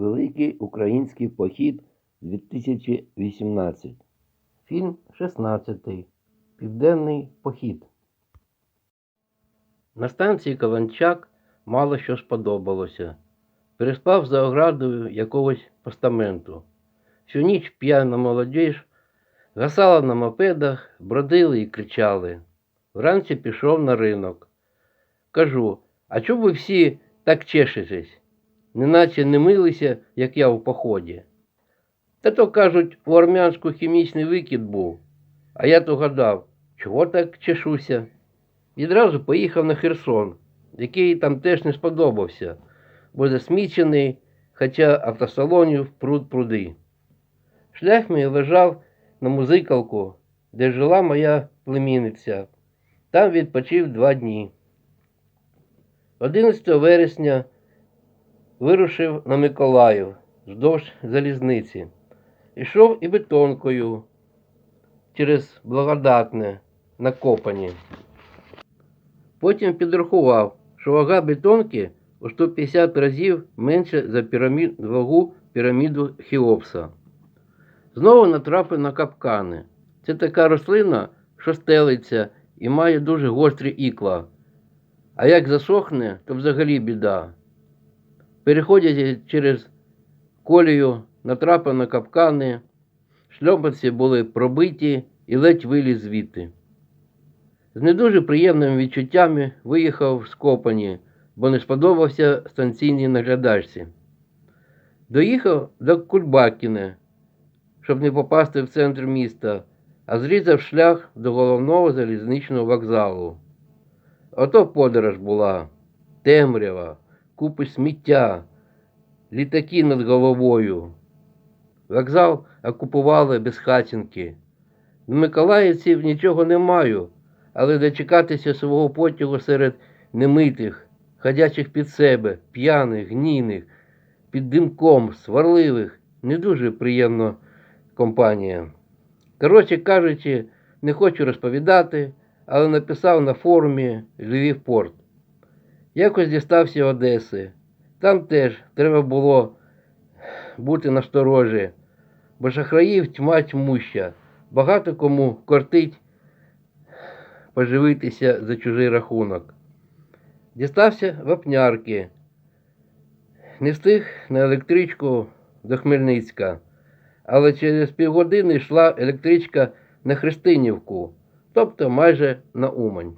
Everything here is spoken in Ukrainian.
Великий український похід 2018. Фільм 16. Південний похід. На станції Каланчак мало що сподобалося. Переспав за оградою якогось постаменту. Всю ніч п'яна молодіж гасала на мопедах, бродили і кричали. Вранці пішов на ринок. Кажу, а чому ви всі так чешетесь? Неначе не милися, як я в поході. Та то, кажуть, у армянську хімічний викид був. А я то гадав, чого так чешуся? Відразу поїхав на Херсон, який там теж не сподобався, бо засмічений, хоча автосалонів пруд пруди. Шлях мій лежав на музикалку, де жила моя племінниця. Там відпочив два дні. 11 вересня вирушив на Миколаїв вздовж залізниці. Ішов і бетонкою через благодатне на Копані. Потім підрахував, що вага бетонки у 150 разів менше за пірамід, вагу піраміду Хіопса. Знову натрапив на капкани. Це така рослина, що стелиться і має дуже гострі ікла. А як засохне, то взагалі біда. Переходячи через колію, натрапив на капкани, шльопанці були пробиті і ледь виліз звідти. З не дуже приємними відчуттями виїхав з Копані, бо не сподобався станційній наглядачці. Доїхав до Кульбакіне, щоб не попасти в центр міста, а зрізав шлях до головного залізничного вокзалу. Ото подорож була темрява, купи сміття, літаки над головою. Вокзал окупували без хатінки. В Миколаївців нічого не маю, але дочекатися свого потягу серед немитих, ходячих під себе, п'яних, гнійних, під димком, сварливих, не дуже приємно компанія. Коротше кажучи, не хочу розповідати, але написав на форумі Львів Порт. Якось дістався Одеси. Там теж треба було бути насторожі, бо шахраїв тьма тьмуща. Багато кому кортить поживитися за чужий рахунок. Дістався вапнярки. Не встиг на електричку до Хмельницька, але через півгодини йшла електричка на Христинівку, тобто майже на Умань.